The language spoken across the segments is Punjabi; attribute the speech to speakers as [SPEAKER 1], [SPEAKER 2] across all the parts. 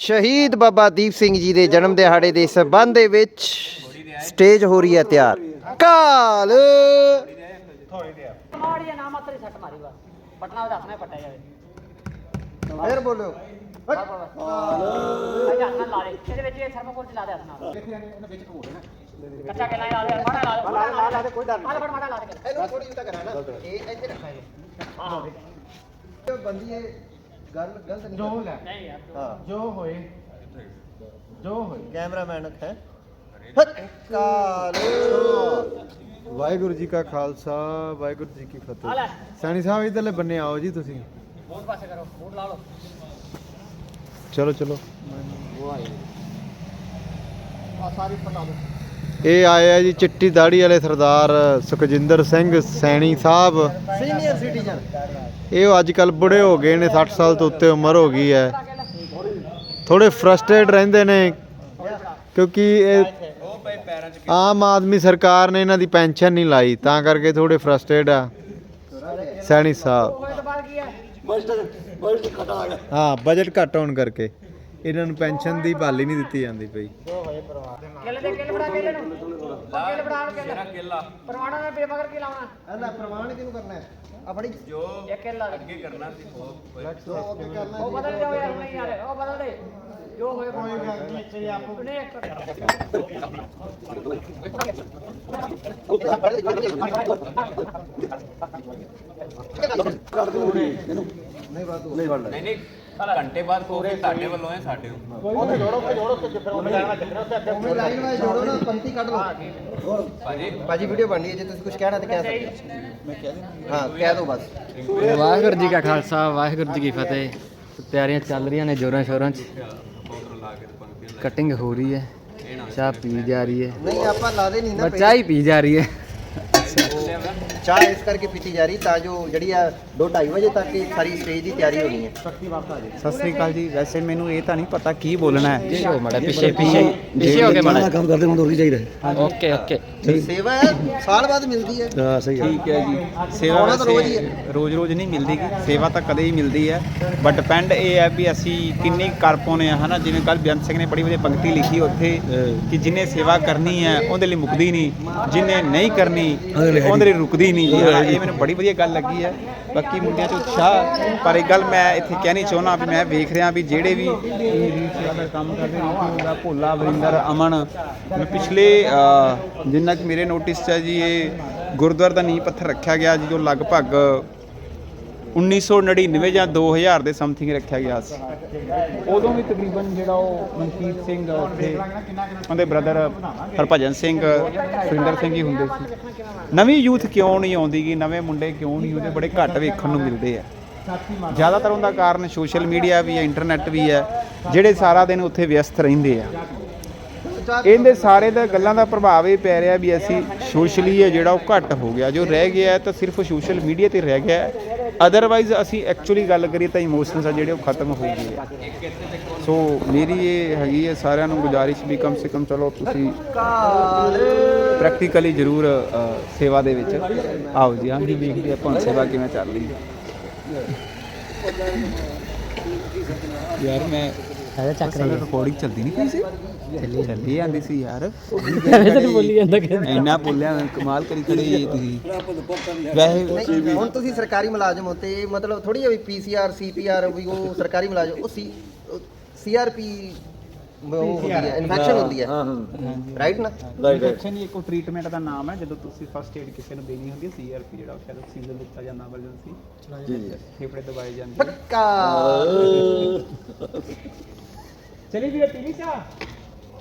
[SPEAKER 1] ਸ਼ਹੀਦ ਬਾਬਾ ਦੀਪ ਸਿੰਘ ਜੀ ਦੇ ਜਨਮ ਦਿਹਾੜੇ ਦੇ ਸਬੰਧ ਦੇ ਵਿੱਚ ਸਟੇਜ ਹੋ ਰਹੀ ਹੈ ਤਿਆਰ। ਕਾਲ!
[SPEAKER 2] ਮਾੜੀ ਜਿਹਾ ਨਾ ਮਾਤਰ ਸੱਟ ਮਾਰੀ ਬਸ। ਪਟਨਾ ਉਹਦਾ ਹੱਥ ਪੱਟਿਆ ਜਾਵੇ।
[SPEAKER 1] ਫੇਰ ਬੋਲੋ।
[SPEAKER 2] ਭਾਈ ਹੱਥ ਨਾਲ ਲਾ ਦੇ। ਇਹਦੇ ਵਿੱਚ ਇਹ ਥਰਮੋਕੋਲ ਚ ਲਾ ਦੇ ਹੱਥ ਨਾਲ। ਕੱਚਾ ਕੇ ਲਾ ਦੇ ਮਾੜਾ ਲਾ ਦੇ ਮਾੜਾ ਲਾ ਦੇ। ਕੋਈ ਡਰ ਨਹੀਂ। ਮਾੜਾ ਲਾ ਦੇ।
[SPEAKER 1] ਇਹਨੂੰ ਥੋੜੀ ਜਿਹੀ ਤਾਂ ਕਰਾ ਨਾ। ਇਹ ਇੱਥੇ ਰੱਖਾ ਇਹ
[SPEAKER 2] ਹਾਂ
[SPEAKER 1] ਬੰਦੀ ਇਹ ਗੱਲ ਗਲਤ ਨਹੀਂ
[SPEAKER 3] ਜੋ ਲੈ।
[SPEAKER 2] ਨਹੀਂ ਯਾਰ
[SPEAKER 1] ਹਾਂ।
[SPEAKER 3] ਜੋ ਹੋਏ। ਜੋ ਹੋਏ।
[SPEAKER 1] ਕੈਮਰਾਮੈਨ ਹੈ। ਕਾਲ
[SPEAKER 4] ਵਾਹਿਗੁਰੂ ਜੀ ਕਾ ਖਾਲਸਾ ਵਾਹਿਗੁਰੂ ਜੀ ਕੀ ਫਤਿਹ। ਸੈਣੀ ਸਾਹਿਬ ਇਧਰਲੇ ਬੰਨੇ ਆਓ ਜੀ ਤੁਸੀਂ।
[SPEAKER 2] ਬੂਟ ਪਾਸੇ ਕਰੋ ਬੂਟ ਲਾ ਲਓ।
[SPEAKER 4] ਚਲੋ ਚਲੋ।
[SPEAKER 2] ਆ ਸਾਰੀ ਪਟਾ ਦੋ
[SPEAKER 4] ਇਹ ਆਏ ਆ ਜੀ ਚਿੱਟੀ ਦਾੜੀ ਵਾਲੇ ਸਰਦਾਰ ਸੁਖਜਿੰਦਰ ਸਿੰਘ ਸੈਣੀ ਸਾਹਿਬ।
[SPEAKER 1] ਸੀਨੀਅਰ ਸਿਟੀਜ਼ਨ
[SPEAKER 4] ਇਹ ਅੱਜ ਕੱਲ ਬੁੜੇ ਹੋ ਗਏ ਨੇ 60 ਸਾਲ ਤੋਂ ਉੱਤੇ ਉਮਰ ਹੋ ਗਈ ਹੈ। ਥੋੜੇ ਫਰਸਟ੍ਰੇਟ ਰਹਿੰਦੇ ਨੇ ਕਿਉਂਕਿ ਇਹ ਆਮ ਆਦਮੀ ਸਰਕਾਰ ਨੇ ਇਹਨਾਂ ਦੀ ਪੈਨਸ਼ਨ ਨਹੀਂ ਲਾਈ ਤਾਂ ਕਰਕੇ ਥੋੜੇ ਫਰਸਟ੍ਰੇਟ ਆ ਸੈਣੀ ਸਾਹਿਬ।
[SPEAKER 2] ਹਾਂ
[SPEAKER 4] ਬਜਟ ਘੱਟ ਹੋਣ ਕਰਕੇ। ਇਹਨਾਂ ਨੂੰ ਪੈਨਸ਼ਨ ਦੀ ਬਹਾਲੀ ਨਹੀਂ ਦਿੱਤੀ ਜਾਂਦੀ ਪਈ।
[SPEAKER 2] ਕੇਲੇ ਦੇ ਕੇਲੇ ਫੜਾ ਕੇਲੇ ਨੂੰ ਕੇਲੇ ਫੜਾ ਨੂੰ ਕੇਲੇ ਕੇਲਾ ਪਰਵਾਣਾ ਨੇ ਬੇਮਗਰ ਕੀ ਲਾਉਣਾ
[SPEAKER 1] ਅੱਲਾ ਪ੍ਰਮਾਣ ਕਿਹਨੂੰ ਕਰਨਾ ਹੈ ਆਪਣੀ
[SPEAKER 2] ਇਹ ਕੇਲਾ ਅੱਗੇ ਕਰਨਾ ਸੀ ਉਹ ਬਦਲ ਜਾਓ ਯਾਰ ਨਹੀਂ ਯਾਰ ਉਹ ਬਦਲ ਦੇ ਜੋ ਹੋਏ ਕੋਈ ਗੱਲ ਨਹੀਂ। ਇੱਥੇ ਆਪੋ ਨੇ
[SPEAKER 5] ਘੰਟੇ ਬਾਅਦ ਕੋਗੇ ਤੁਹਾਡੇ ਵੱਲੋਂ ਹੈ ਸਾਡੇ
[SPEAKER 1] ਉਵੇਂ ਲਾਈਨ ਵਾਈਜ਼ ਜੋੜੋ ਨਾ ਪੰਕਤੀ ਕੱਢ ਲਓ।
[SPEAKER 5] ਭਾਜੀ?
[SPEAKER 1] ਭਾਜੀ ਵੀਡੀਓ ਬਣ ਰਹੀ ਹੈ ਜੇ ਤੁਸੀਂ ਕੁਝ ਕਹਿਣਾ ਤਾਂ ਕਹਿ ਸਕਦੇ ਹੋ। ਹਾਂ ਕਹਿ ਦਿਓ ਬਸ।
[SPEAKER 6] ਵਾਹਿਗੁਰੂ ਜੀ ਕਾ ਖਾਲਸਾ ਵਾਹਿਗੁਰੂ ਜੀ ਕੀ ਫਤਿਹ। ਤਿਆਰੀਆਂ ਚੱਲ ਰਹੀਆਂ ਨੇ ਜੋਰਾਂ ਸ਼ੋਰਾਂ 'ਚ। ਕਟਿੰਗ ਹੋ ਰਹੀ ਹੈ ਚਾਹ ਪੀ ਜਾ ਰਹੀ ਹੈ।
[SPEAKER 1] ਨਹੀਂ ਆਪਾਂ ਲਾਦੇ ਨਹੀਂ ਨਾ
[SPEAKER 6] ਬਸ ਚਾਹ ਹੀ ਪੀ ਜਾ ਰਹੀ ਹੈ।
[SPEAKER 1] ਚਾਹ ਇਸ ਕਰਕੇ ਪੀਤੀ ਜਾ ਰਹੀ ਤਾਂ ਜੋ ਜਿਹੜੀ ਆ 2:30 ਵਜੇ ਤੱਕ ਇਹ ਸਾਰੀ ਸਟੇਜ ਦੀ ਤਿਆਰੀ ਹੋਣੀ ਹੈ।
[SPEAKER 5] ਸਤਿ ਸ੍ਰੀ ਅਕਾਲ ਜੀ। ਵੈਸੇ ਮੈਨੂੰ ਇਹ ਤਾਂ ਨਹੀਂ ਪਤਾ ਕੀ ਬੋਲਣਾ ਹੈ।
[SPEAKER 6] ਪਿੱਛੇ ਹੋ ਮੜਾ ਪਿੱਛੇ ਪਿੱਛੇ ਪਿੱਛੇ। ਹੋ ਕੇ ਮੜਾ ਕੰਮ ਕਰਦੇ ਹੁਣ ਹੋਰ ਚਾਹੀਦਾ ਓਕੇ ਓਕੇ।
[SPEAKER 1] ਸੇਵਾ ਹੈ ਸਾਲ ਬਾਅਦ ਮਿਲਦੀ ਹੈ।
[SPEAKER 5] ਠੀਕ ਹੈ ਜੀ। ਸੇਵਾ
[SPEAKER 1] ਰੋਜ਼ ਹੀ
[SPEAKER 5] ਵੈਸੇ ਰੋਜ਼ ਰੋਜ਼ ਨਹੀਂ ਮਿਲਦੀ ਸੇਵਾ ਤਾਂ ਕਦੇ ਹੀ ਮਿਲਦੀ ਹੈ। ਬਟ ਡਿਪੈਂਡ ਇਹ ਹੈ ਵੀ ਅਸੀਂ ਕਿੰਨੀ ਕੁ ਕਰ ਪਾਉਂਦੇ ਆ ਹਨਾ? ਜਿਵੇਂ ਕੱਲ ਬੇਅੰਤ ਸਿੰਘ ਨੇ ਬੜੀ ਵਧੀਆ ਪੰਕਤੀ ਲਿਖੀ ਉੱਥੇ ਕਿ ਜਿਨੇ ਸੇਵਾ ਕਰਨੀ ਹੈ ਉਹਦੇ ਲਈ ਮੁਕਦੀ ਨਹੀਂ। ਜਿਨੇ ਨਹੀਂ ਕਰਨੀ ਉਹਦੇ ਲਈ ਰੁਕਦੀ ਨਹੀਂ। ਜੀ ਹਾਂ, ਇਹ ਮੈਨੂੰ ਬੜੀ ਵਧੀਆ ਗੱਲ ਲੱਗੀ ਹੈ। ਬਾਕੀ ਮੁੰਡਿਆਂ 'ਚ ਉਤਸ਼ਾਹ ਪਰ ਇੱਕ ਗੱਲ ਮੈਂ ਇੱਥੇ ਕਹਿਣੀ ਚਾਹੁੰਦਾ ਵੀ ਮੈਂ ਵੇਖ ਰਿਹਾ ਵੀ ਜਿਹੜੇ ਵੀ ਇਹ ਦਾ ਕੰਮ ਕਰਦੇ ਨੇ ਉਹਦਾ ਭੋਲਾ ਵਰਿੰਦਰ ਅਮਨ ਮੈਂ ਪਿਛਲੇ ਅ, ਜਿੰਨਾ ਕਿ ਮੇਰੇ ਨੋਟਿਸ 'ਚ ਹੈ ਜੀ ਇਹ ਗੁਰਦੁਆਰਾ ਦਾ ਨੀਂਹ ਪੱਥਰ ਰੱਖਿਆ ਗਿਆ ਜੀ ਜੋ ਲਗਭਗ 1999 ਜਾਂ 2000 ਦੇ ਸਮਥਿੰਗ ਰੱਖਿਆ ਗਿਆ ਸੀ। ਉਦੋਂ ਵੀ ਤਕਰੀਬਨ ਜਿਹੜਾ ਉਹ ਮਨਕੀਤ ਸਿੰਘ ਉੱਥੇ, ਉਹਦੇ ਬ੍ਰਦਰ ਹਰਭਜਨ ਸਿੰਘ, ਸੁਰਿੰਦਰ ਸਿੰਘ ਹੀ ਹੁੰਦੇ ਸੀ। ਨਵੀਂ ਯੂਥ ਕਿਉਂ ਨਹੀਂ ਆਉਂਦੀ ਗੀ, ਨਵੇਂ ਮੁੰਡੇ ਕਿਉਂ ਨਹੀਂ, ਉਹਦੇ ਬੜੇ ਘੱਟ ਵੇਖਣ ਨੂੰ ਮਿਲਦੇ ਆ। ਜ਼ਿਆਦਾਤਰ ਉਹਦਾ ਕਾਰਨ ਸੋਸ਼ਲ ਮੀਡੀਆ ਵੀ ਹੈ ਇੰਟਰਨੈਟ ਵੀ ਹੈ, ਜਿਹੜੇ ਸਾਰਾ ਦਿਨ ਉੱਥੇ ਵਿਅਸਤ ਰਹਿੰਦੇ ਆ। ਇਹਦੇ ਸਾਰੇ ਦਾ ਗੱਲਾਂ ਦਾ ਪ੍ਰਭਾਵ ਇਹ ਪੈ ਰਿਹਾ ਵੀ ਅਸੀਂ ਸੋਸ਼ਲੀ ਹੈ, ਜਿਹੜਾ ਉਹ ਘੱਟ ਹੋ ਗਿਆ। ਜੋ ਰਹਿ ਗਿਆ ਤਾਂ ਸਿਰਫ ਸੋਸ਼ਲ ਮੀਡੀਆ ਤੇ ਰਹਿ ਗਿਆ ਅਦਰਵਾਈਜ਼ ਅਸੀਂ ਐਕਚੁਅਲੀ ਗੱਲ ਕਰੀਏ ਤਾਂ ਇਮੋਸ਼ਨਸ ਆ ਜਿਹੜੇ ਉਹ ਖਤਮ ਹੋ ਗਏ ਆ। ਸੋ ਮੇਰੀ ਇਹ ਹੈਗੀ ਹੈ ਸਾਰਿਆਂ ਨੂੰ ਗੁਜ਼ਾਰਿਸ਼ ਵੀ ਕਮ ਸੇ ਕਮ ਚਲੋ ਤੁਸੀਂ ਪ੍ਰੈਕਟੀਕਲੀ ਜ਼ਰੂਰ ਸੇਵਾ ਦੇ ਵਿੱਚ ਆਓ ਜੀ। ਹਾਂ ਜੀ ਵੇਖਦੇ ਆਪਾਂ ਸੇਵਾ ਕਿਵੇਂ ਚੱਲ ਰਹੀ ਹੈ ਯਾਰ ਮੈਂ
[SPEAKER 6] ਹੈ ਚੱਕ
[SPEAKER 5] ਸਾਡਾ ਰਿਕਾਰਡਿੰਗ ਚੱਲਦੀ ਨਹੀਂ ਪਈ ਸੀ? ਚੱਲੀ ਚੱਲੀ ਜਾਂਦੀ ਸੀ ਯਾਰ।
[SPEAKER 6] ਤੈਨੂੰ ਬੋਲੀ ਜਾਂਦਾ ਕਿ
[SPEAKER 5] ਇੰਨਾ ਬੋਲਿਆ ਕਮਾਲ ਕਰੀ ਖੜੇ ਜੀ ਤੁਸੀਂ। ਵੈਸੇ
[SPEAKER 1] ਹੁਣ ਤੁਸੀਂ ਸਰਕਾਰੀ ਮੁਲਾਜ਼ਮ ਹੋ ਤੇ ਮਤਲਬ ਥੋੜੀ ਜਿਹੀ ਪੀਸੀਆਰ ਸੀਪੀਆਰ ਵੀ ਉਹ ਸਰਕਾਰੀ ਮੁਲਾਜ਼ਮ ਉਹ ਸੀ ਸੀਆਰਪੀ ਉਹ ਹੁੰਦੀ ਹੈ ਇਨਫੈਕਸ਼ਨ ਹੁੰਦੀ ਹੈ। ਰਾਈਟ ਨਾ?
[SPEAKER 5] ਇਨਫੈਕਸ਼ਨ ਹੀ ਇੱਕ ਟ੍ਰੀਟਮੈਂਟ ਦਾ ਨਾਮ ਹੈ ਜਦੋਂ ਤੁਸੀਂ ਫਸਟ ਏਡ ਕਿਸੇ ਨੂੰ ਦੇਣੀ ਹੁੰਦੀ ਹੈ ਸੀਆਰਪੀ ਜਿਹੜਾ ਉਹ ਸ਼ਾਇਦ ਆਕਸੀਜਨ ਦਿੱਤਾ ਜਾਂਦਾ ਐਮਰਜੈਂਸੀ ਜੀ ਜੀ। ਫੇਫੜੇ ਦਬਾਏ ਜਾਂਦੇ।
[SPEAKER 1] ਪੱਕਾ!
[SPEAKER 5] ਚਲੀ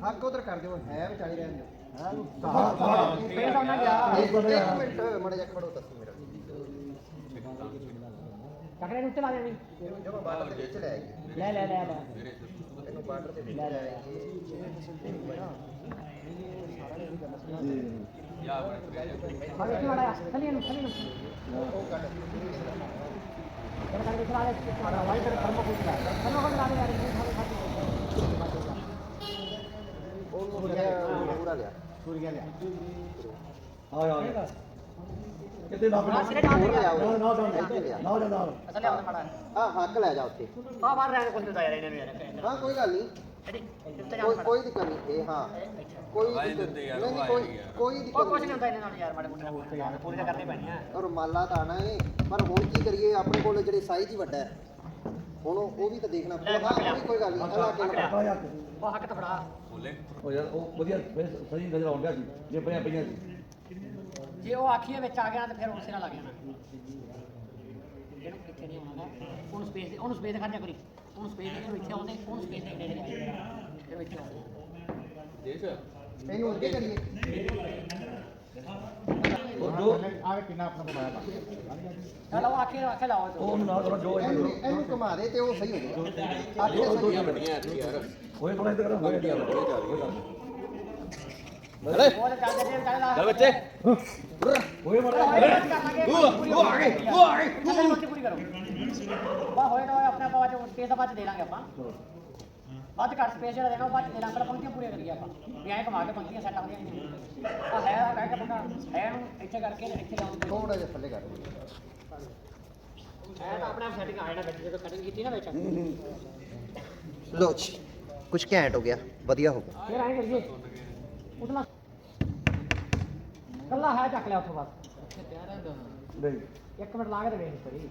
[SPEAKER 1] ਹੱਕ ਉਧਰ ਕਰ ਦਿਓ ਹੈ ਵਿਚਾਲੀ ਰਹਿਣ ਦਿਓ। ਹਾਂ? ਫੇਰ ਸਾਹਮਣੇ ਗਿਆ ਇੱਕ ਮਿੰਟ ਮੜਾ ਜਾ ਖੜੋ ਤੱਕ ਮੇਰਾ।
[SPEAKER 2] ਅਗਲੇ ਨੂੰ ਚਲਾ ਦੇਣੀ।
[SPEAKER 1] ਜਦੋਂ ਬਾਰਡਰ ਦੇ ਵਿੱਚ ਲੈ ਆਈਏ।
[SPEAKER 2] ਲੈ ਲੈ ਲੈ ਲੈ।
[SPEAKER 1] ਇਹਨੂੰ ਬਾਰਡਰ ਦੇ ਵਿੱਚ ਲੈ ਆਈਏ।
[SPEAKER 2] ਅਰੇ ਕਿਉਂ ਆਇਆ ਖਲੀ ਨੂੰ ਖਲੀ ਨੂੰ। ਦੇ ਮਾਰਾ ਵਾਈ ਕਰ ਥਰਮੋ ਕੋਲ ਚਲਾ ਥਰਮੋ ਕੋਲ ਚਲਾ ਦੇ ਯਾਰ ਇਹ ਸਾਰੇ ਖਾਤੇ
[SPEAKER 1] ਉਹਨੂੰ ਪੂਰਾ ਲਿਆ
[SPEAKER 2] ਆ? ਸਿਰੇ ਨਾਲ
[SPEAKER 1] ਹੋਰ
[SPEAKER 2] ਦੇ
[SPEAKER 1] ਲਿਆ। ਉਹ ਇੱਥੇ ਲਿਆ
[SPEAKER 2] ਅਸਲ ਆਉਂਦਾ ਮਾੜਾ
[SPEAKER 1] ਆ ਹੱਕ ਲੈ ਜਾ ਉੱਥੇ।
[SPEAKER 2] ਆ ਬਾਹਰ ਰਹਿਣ ਕੁਝ ਨਹੀਂ ਯਾਰ ਇਹਨਾਂ ਨੂੰ ਯਾਰ
[SPEAKER 1] ਹਾਂ ਕੋਈ ਗੱਲ ਨਹੀਂ।
[SPEAKER 2] ਐਡੀ ਉੱਤੇ ਜਾ
[SPEAKER 1] ਕੋਈ ਕੋਈ ਦਿੱਕਤ ਨਹੀਂ ਇਹ ਹਾਂ। ਕੋਈ ਦਿੱਕਤ ਨਹੀਂ ਨਹੀਂ, ਕੋਈ ਕੋਈ
[SPEAKER 2] ਉਹ
[SPEAKER 1] ਦਿੱਕਤ
[SPEAKER 2] ਕੁਝ ਨਹੀਂ।
[SPEAKER 1] ਨਹੀਂ
[SPEAKER 2] ਹੁੰਦਾ ਇਹਨਾਂ ਨਾਲ ਯਾਰ ਮਾੜੇ ਮੋਟੇ ਨਾਲ ਪੂਰੀ ਤਾਂ ਕਰਨੀ ਪੈਣੀ ਆ
[SPEAKER 1] ਔਰ ਮਾਲਾ ਤਾਂ ਆਣਾ ਏ। ਪਰ ਹੁਣ ਕੀ ਕਰੀਏ ਆਪਣੇ ਕੋਲ ਜਿਹੜੇ ਸਾਈਜ਼ ਹੀ ਵੱਡਾ ਹੈ। ਹੁਣ ਉਹ ਵੀ ਤਾਂ ਦੇਖਣਾ ਪਊਗਾ। ਕੋਈ ਗੱਲ ਨਹੀਂ ਅਗਲਾ
[SPEAKER 2] ਹੱਕ
[SPEAKER 1] ਕੇ।
[SPEAKER 2] ਉਹ ਹੱਕ ਤਾਂ ਫੜਾ।
[SPEAKER 7] ਉਹ ਯਾਰ ਉਹ ਵਧੀਆ ਸਹੀ ਨਜ਼ਰ ਆਉਣ ਗਿਆ ਸੀ। ਜੇ ਪਈਆਂ ਪਈਆਂ ਸੀ।
[SPEAKER 2] ਜੇ ਉਹ ਆਖੀਏ ਵਿੱਚ ਆ ਗਿਆ ਤੇ ਫਿਰ ਉਸੇ ਨਾਲ ਲੱਗ ਜਾਣਾ ਜਿਹਨੂੰ ਕਿੱਥੇ ਨਹੀਂ ਆਉਣਾ ਉਹਨੂੰ ਸਪੇਸ ਉਹਨੂੰ ਸਪੇਸ ਦਿਖਾ ਦਿਆ ਕਰੀ। ਉਹਨੂੰ ਸਪੇਸ ਦੇ ਇੱਥੇ ਆਉਂਦੇ ਉਹਨੂੰ ਸਪੇਸ ਦੇ ਨੇੜੇ ਆਏ ਫਿਰ ਇੱਥੇ ਆਉਂਦੇ
[SPEAKER 1] ਇਹਨੂੰ ਅੱਗੇ ਕਰੀਏ।
[SPEAKER 7] ਜੋ
[SPEAKER 3] ਆਹ ਕਿੰਨਾ ਆਪਣਾ ਬਣਾਇਆ
[SPEAKER 2] ਚਲੋ ਉਹ ਆਖੇ ਆਖੇ ਲਾਓ
[SPEAKER 7] ਉਹ
[SPEAKER 2] ਤੋ
[SPEAKER 7] ਨਾਲ ਕਰੋ ਜੋ
[SPEAKER 1] ਇਹਨੂੰ ਘੁਮਾ ਦੇ ਤੇ ਉਹ ਸਹੀ ਹੋ ਜਾਏ ਅੱਗੇ ਸਹੀ।
[SPEAKER 7] ਹੋਏ ਥੋੜਾ ਇੱਧਰ ਹੋਏ
[SPEAKER 2] ਉਹ ਤਾਂ ਚੱਲ ਜੇ ਚੱਲ ਲਾ
[SPEAKER 6] ਬੱਚੇ।
[SPEAKER 7] ਹੋਏ ਮਾੜਾ
[SPEAKER 2] ਉਹ ਆ ਗਏ ਉਹ ਆ ਗਏ ਪੂਰੀ ਕਰੋ। ਬਾ ਹੋਏ ਤਾਂ ਆਪਣੇ ਬਾਅਦ ਚ ਸਪੇਸ ਦਾ ਬਾਅਦ ਚ ਦੇ ਲਾਂਗੇ ਆਪਾਂ। ਵੱਧ ਘੱਟ ਸਪੇਸ ਜਿਹੜਾ ਦੇਣਾ ਉਹ ਚ ਦੇ ਲਾਂਗੇ ਪਹਿਲਾਂ ਪੰਕਤੀਆਂ ਪੂਰੀਆਂ ਕਰੀਏ ਆਪਾਂ। ਵੀ ਐਂ ਘੁਮਾ ਕੇ ਪੰਕਤੀਆਂ ਸੈੱਟ ਆਉਂਦੀਆਂ ਨਹੀਂ ਆ ਹੈ ਆ ਕਹਿ ਕੇ ਬੰਦਾ ਹੈ ਨੂੰ ਇੱਥੇ ਕਰਕੇ ਇੱਥੇ ਲਾਉਂਦੇ
[SPEAKER 1] ਥੋੜਾ ਜਿਹਾ ਥੱਲੇ ਕਰ
[SPEAKER 2] ਹੈ ਤਾਂ ਆਪਣੇ ਆਪ ਸੈਟਿੰਗ ਆ ਜਾਣਾ ਵਿੱਚ ਜਦੋਂ ਕਟਿੰਗ ਕੀਤੀ ਨਾ ਵਿੱਚ।
[SPEAKER 1] ਲੋ ਜੀ ਕੁਝ ਘੈਂਟ ਹੋ ਗਿਆ ਵਧੀਆ ਹੋ ਗਿਆ।
[SPEAKER 2] ਫਿਰ ਐਂ ਕਰੀਏ। ਉਤਲਾ ਕੱਲਾ ਹੈ ਚੱਕ ਲਿਆ ਉੱਥੋਂ ਬਸ।
[SPEAKER 7] ਨਹੀਂ।
[SPEAKER 2] ਇੱਕ ਮਿੰਟ ਲਾ ਕੇ ਤੇ ਵੇਖ ਸਰੀ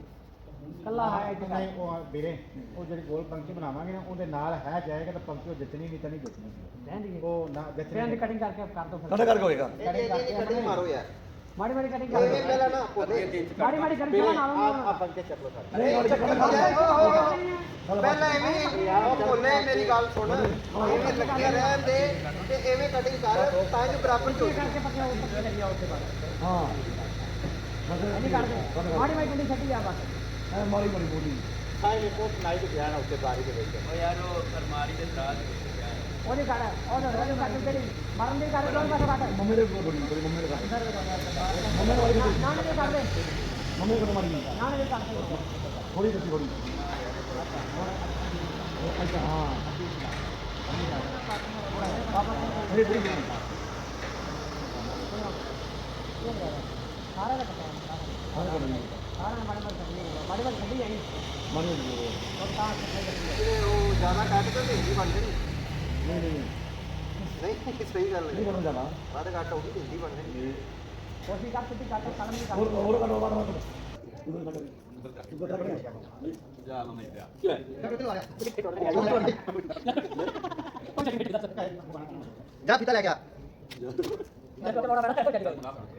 [SPEAKER 2] ਕੱਲਾ ਹੈ ਇੱਥੇ
[SPEAKER 3] ਨਹੀਂ ਉਹ ਵੀਰੇ ਉਹ ਜਿਹੜੀ ਗੋਲ ਪੰਕਤੀ ਬਣਾਵਾਂਗੇ ਨਾ ਉਹਦੇ ਨਾਲ ਹੈ ਜਾਏਗਾ ਤਾਂ ਪੰਕਤੀ ਉਹ ਜਿੱਤਣੀ ਨਹੀਂ ਤਾਂ ਨਹੀਂ ਜਿੱਤਣੀ।
[SPEAKER 2] ਰਹਿੰਦੀ
[SPEAKER 3] ਉਹ ਨਾ ਜਿੱਤਣੀ
[SPEAKER 2] ਕਟਿੰਗ ਕਰਕੇ ਕਰ ਦੋ ਫਿਰ।
[SPEAKER 7] ਸਾਡਾ ਕਰਕੇ ਹੋਏਗਾ।
[SPEAKER 1] ਇਹ ਇਹ ਕਟਿੰਗ ਮਾਰੋ ਯਾਰ।
[SPEAKER 2] ਮਾੜੀ ਮਾੜੀ ਕਟਿੰਗ
[SPEAKER 1] ਇਹ
[SPEAKER 2] ਕਰ
[SPEAKER 1] ਪਹਿਲਾਂ ਨਾ ਭੋਲੇ
[SPEAKER 2] ਮਾੜੀ ਮਾੜੀ ਕਰਕੇ ਨਾ। ਨਾਲ
[SPEAKER 1] ਪੰਕੇ ਚੱਕ ਲੋ ਪਹਿਲਾਂ ਐਵੇਂ ਉਹ ਭੋਲੇ ਮੇਰੀ ਗੱਲ ਸੁਣ। ਐਵੇਂ ਲੱਗੇ ਰਹਿਣ ਦੇ ਤੇ ਐਵੇਂ ਕਟਿੰਗ ਕਰ ਤਾਂ ਜੋ ਬਰਾਬਰ ਚ ਹੋ ਜਾਏ
[SPEAKER 2] ਕਰਕੇ ਪੱਕੇ ਉਹ ਪੱਕੇ ਲੱਗਿਆ ਉੱਥੇ ਬਾਅਦ
[SPEAKER 7] ਹਾਂ।
[SPEAKER 2] ਨਹੀਂ ਕਰਦੇ ਮਾੜੀ ਮਾੜੀ ਕਟਿੰਗ ਛੱਡੀ ਆ ਬਸ।
[SPEAKER 7] ਐ ਮਾਰੀ ਮਾਰੀ ਬੋਲੀ।
[SPEAKER 2] ਉਹਦੀ ਕਰ ਉਹ ਉਹਦੀ ਕਰ ਜਿਹੜੀ ਮਰਨ ਦੀ ਕਰ ਦੋ ਬਸ ਬਾਤ
[SPEAKER 7] ਮੰਮੀ ਦੇ ਕੋਲ ਬੋਲੀ ਤੇਰੀ ਮੰਮੀ ਦੇ ਘਰ। ਮੰਮੀ ਨੇ ਮਾਰੀ
[SPEAKER 2] ਨਾ ਨਾ ਕਰ ਦੇ
[SPEAKER 7] ਮੰਮੀ ਕੋਲ ਮਾਰੀ
[SPEAKER 2] ਨਾ ਨਾ ਕਰ ਦੇ
[SPEAKER 7] ਥੋੜੀ ਦਿੱਤੀ ਥੋੜੀ ਅੱਛਾ ਹਾਂ। ਇਹ ਬੜੀ ਬੜੀ
[SPEAKER 2] ਸਾਰਾ ਦਾ ਪਤਾ
[SPEAKER 7] ਹਾਂ ਕਰ ਲਈ
[SPEAKER 2] ਸਾਰਾ ਮਾੜੀ ਮਾੜੀ ਛੱਡੀ ਮਾੜੀ ਮਾੜੀ ਛੱਡੀ ਆਈ
[SPEAKER 7] ਮਾਰੀ ਨਹੀਂ
[SPEAKER 2] ਉਹ ਤਾਂ ਕਿੱਥੇ ਲੱਗੀ
[SPEAKER 1] ਤੇ ਉਹ ਜ਼ਿਆਦਾ ਕੱਟ ਕੇ ਹਿੰਦੀ ਬਣ ਜਾਣੀ
[SPEAKER 7] ਨਹੀਂ ਨਹੀਂ
[SPEAKER 1] ਨਹੀਂ ਸਹੀ ਗੱਲ
[SPEAKER 7] ਨਹੀਂ
[SPEAKER 1] ਹੈ।
[SPEAKER 7] ਕਰਨ ਜਾਣਾ
[SPEAKER 1] ਵੱਧ ਘੱਟ ਹੋ ਗਈ ਤੇ ਹਿੰਦੀ ਬਣ ਜਾਣੀ
[SPEAKER 2] ਕੋਸ਼ਿਸ਼ ਕਰ ਸਿੱਧੀ ਕਰ ਕਲਮ ਨਹੀਂ
[SPEAKER 7] ਹੋਰ
[SPEAKER 2] ਕਰ
[SPEAKER 7] ਹੋਰ ਕਰੋ ਬਾਰ ਬਾਰ ਉਧਰ ਕੱਟ ਉਧਰ ਕੱਟ
[SPEAKER 1] ਜਾ ਫੀਤਾ ਲੈ ਕੇ ਆ
[SPEAKER 2] ਮੈਂ ਤਾਂ ਬੜਾ ਬੜਾ ਚੱਲ
[SPEAKER 1] ਪਹਿਲੇ ਪੇਜ ਖੋਲੀਏ
[SPEAKER 7] ਆ ਵੀ ਕਰਾਂਗੇ
[SPEAKER 2] ਨਹੀਂ ਆਇਆ ਕੋਈ ਆਪਣਾ
[SPEAKER 1] ਨਾ ਫੀਤਾ ਲੈ ਕੇ ਆ ਲਿਆਓ ਜਾਨੇ ਕਰ ਗਿਆ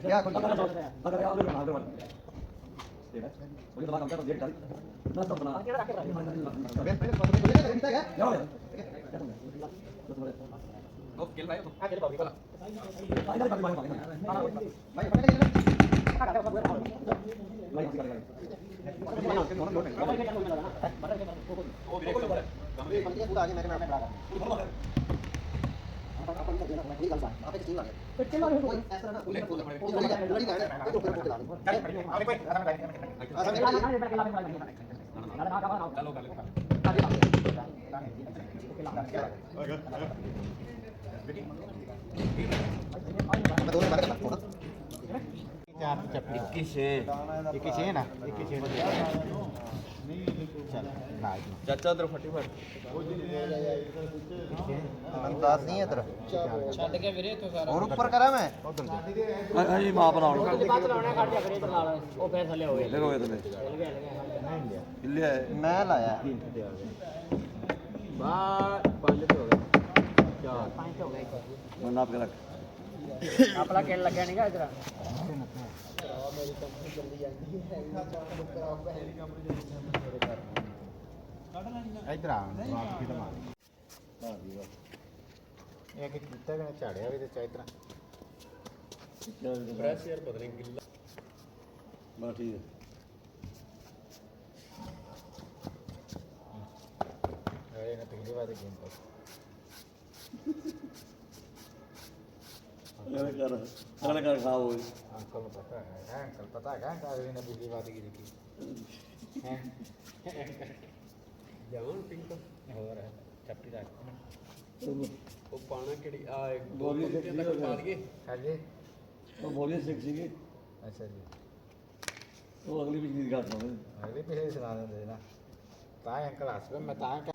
[SPEAKER 1] ਕਿਆ ਖੋਲੀ
[SPEAKER 7] ਅਗਰ ਆ ਉਹਦੇ ਨਾਲ ਦੇ ਵਾਰ ਠੀਕ ਹੈ ਉਹ ਤਾਂ ਕੰਮ ਕਰ ਦੇ ਨਾ ਤਾਂ ਬਣਾ
[SPEAKER 1] ਪਹਿਲੇ ਪਹਿਲੇ ਖੋਲੀ ਫੀਤਾ ਗਿਆ
[SPEAKER 7] ਜਾਓ
[SPEAKER 1] ਆ ਚਲ ਬਾਬੀ ਕੋਲ
[SPEAKER 7] ਆਇਦਾ ਕਰ ਮਾਰ
[SPEAKER 1] ਭਾਈ ਫੜ ਕੇ
[SPEAKER 7] ਲਾਈਕ ਕਰ
[SPEAKER 1] ਇਹ ਬੰਦੇ ਪੂਰਾ ਆ ਗਿਆ ਮੈਂ ਕਹਿੰਦਾ ਆਪਾਂ ਨਹੀਂ ਕਰਨਾ ਨਹੀਂ ਗੱਲ ਬਾਤ ਆਪੇ ਚੀਜ਼ ਲਾ
[SPEAKER 2] ਪਿੱਛੇ ਮਾਰੇ
[SPEAKER 1] ਕੋਈ ਇਸ ਤਰ੍ਹਾਂ ਨਾ ਕੋਈ ਕੋਈ ਲੜੀ ਲੜੀ ਲੜੀ ਨਾ ਕੋਈ ਉੱਪਰ ਲਾ ਦੇ
[SPEAKER 3] ਆਲੇ ਕੋਈ ਆਰਾਮ ਕਰ
[SPEAKER 1] ਆ
[SPEAKER 2] ਨਾ
[SPEAKER 1] ਸਮਝ
[SPEAKER 2] ਨਾ ਨਾ ਬੜਾ ਲਾਵੇ ਨਾ ਨਾ ਨਾ ਚਲੋ ਗੱਲ
[SPEAKER 1] ਮੈਂ ਦੋਨੇ ਬਾਰੇ ਕਰਦਾ ਥੋੜਾ
[SPEAKER 3] ਚਾਰ ਚੱਪੜੀ 21 21 ਨਾ 21 ਚੱਲ ਨਾ
[SPEAKER 6] ਚਾਚਾ ਉਧਰ ਫੱਟੀ ਫੜ
[SPEAKER 1] ਅੰਦਾਜ਼ ਨਹੀਂ ਹੈ ਤੇਰਾ
[SPEAKER 2] ਛੱਡ ਕੇ ਵੀਰੇ ਤੂੰ ਸਾਰਾ
[SPEAKER 1] ਹੋਰ ਉੱਪਰ ਕਰਾਂ ਮੈਂ
[SPEAKER 7] ਹਾਂ ਜੀ ਮਾਂ ਬਣਾਉਣ
[SPEAKER 2] ਬਾਅਦ ਲਾਉਣਾ ਕੱਢ ਜਾ ਵੀਰੇ ਨਾਲ ਉਹ ਫੇਰ ਥੱਲੇ ਹੋ ਗਏ
[SPEAKER 7] ਦੇਖੋ ਇਹ ਤੇ
[SPEAKER 2] ਹਿੱਲ ਗਿਆ ਹਿੱਲ ਗਿਆ
[SPEAKER 7] ਹਿੱਲਿਆ ਹੈ
[SPEAKER 1] ਮੈਂ ਲਾਇਆ
[SPEAKER 2] ਪੰਜ ਹੋ ਗਏ
[SPEAKER 7] ਮੈਂ ਨਾਪ ਕੇ ਰੱਖ
[SPEAKER 2] ਆਪਣਾ ਕਿੱਲ ਲੱਗਿਆ ਨਹੀਂਗਾ ਇਧਰ
[SPEAKER 3] ਇਧਰ ਆ ਬਾਪ ਕੀ ਮਾਰ ਇਹ ਕਿ ਕੀਤਾ ਕਿ ਝਾੜਿਆ ਵੀ ਤੇ ਚਾਹ ਤਰ੍ਹਾਂ
[SPEAKER 7] ਫਰੈਸ਼ ਯਾਰ ਪਤਾ ਨਹੀਂ ਗਿੱਲਾ ਠੀਕ ਹੈ।
[SPEAKER 3] ਇਹ ਨਾ ਪਿਛਲੀ ਵਾਰ ਦੇ ਗੇਮ ਪਰ
[SPEAKER 7] ਐਵੇਂ ਕਰ ਅਗਲੇ ਕਰ ਖਾ ਹੋਏ
[SPEAKER 3] ਅੰਕਲ ਨੂੰ ਪਤਾ ਹੈ ਅੰਕਲ ਪਤਾ ਹੈਗਾ ਕਾਹਦੇ ਨੇ ਪਿਛਲੀ ਵਾਰ ਦੀ ਕੀ ਹੈ ਜਾਵਾਂ ਪਿੰਕ ਹੋਰ ਚੱਪੀ ਰੱਖ।
[SPEAKER 8] ਉਹ ਪਾਣਾ ਕਿਹੜੀ ਆ
[SPEAKER 7] ਬੋਲੀ ਸਿੱਖ ਸੀ
[SPEAKER 8] ਪਾ ਦਈਏ
[SPEAKER 3] ਹਾਂਜੀ।
[SPEAKER 7] ਉਹ ਬੋਲੀ ਸਿੱਖ ਸੀਗੇ।
[SPEAKER 3] ਅੱਛਾ ਜੀ।
[SPEAKER 7] ਉਹ ਅਗਲੀ ਪਿਛਲੀ ਦੀ ਗੱਲ ਸੁਣਦੇ
[SPEAKER 3] ਅਗਲੀ ਪਿਛਲੀ ਸੁਣਾ ਦਿੰਦੇ ਨਾ। ਤਾਂ ਹੀ ਅੰਕਲ ਹੱਸ ਪਏ ਮੈਂ ਤਾਂ ਕਹਿ-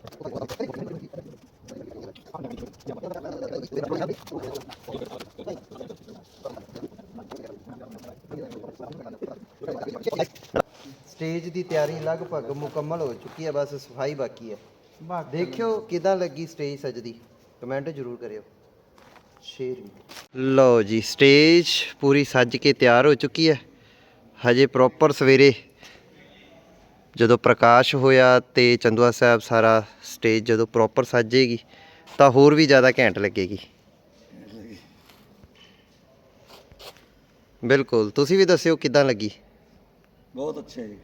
[SPEAKER 1] ਸਟੇਜ ਦੀ ਤਿਆਰੀ ਲਗਭਗ ਮੁਕੰਮਲ ਹੋ ਚੁੱਕੀ ਹੈ ਬਸ ਸਫ਼ਾਈ ਬਾਕੀ ਹੈ। ਦੇਖਿਓ ਕਿਦਾਂ ਲੱਗੀ ਸਟੇਜ ਸਜਦੀ। ਕਮੈਂਟ ਜ਼ਰੂਰ ਕਰਿਓ। ਸ਼ੇਅਰ ਵੀ। ਲਓ ਜੀ ਸਟੇਜ ਪੂਰੀ ਸੱਜ ਕੇ ਤਿਆਰ ਹੋ ਚੁੱਕੀ ਹੈ। ਹਜੇ ਪ੍ਰੋਪਰ ਸਵੇਰੇ ਜਦੋਂ ਪ੍ਰਕਾਸ਼ ਹੋਇਆ ਤੇ ਚੰਦੂਆ ਸਾਹਿਬ ਸਾਰਾ ਸਟੇਜ ਜਦੋਂ ਪ੍ਰੋਪਰ ਸੱਜੇਗੀ ਤਾਂ ਹੋਰ ਵੀ ਜ਼ਿਆਦਾ ਘੈਂਟ ਲੱਗੇਗੀ। ਬਿਲਕੁਲ, ਤੁਸੀਂ ਵੀ ਦੱਸਿਓ ਕਿੱਦਾਂ ਲੱਗੀ?
[SPEAKER 7] ਬਹੁਤ ਅੱਛਾ ਜੀ।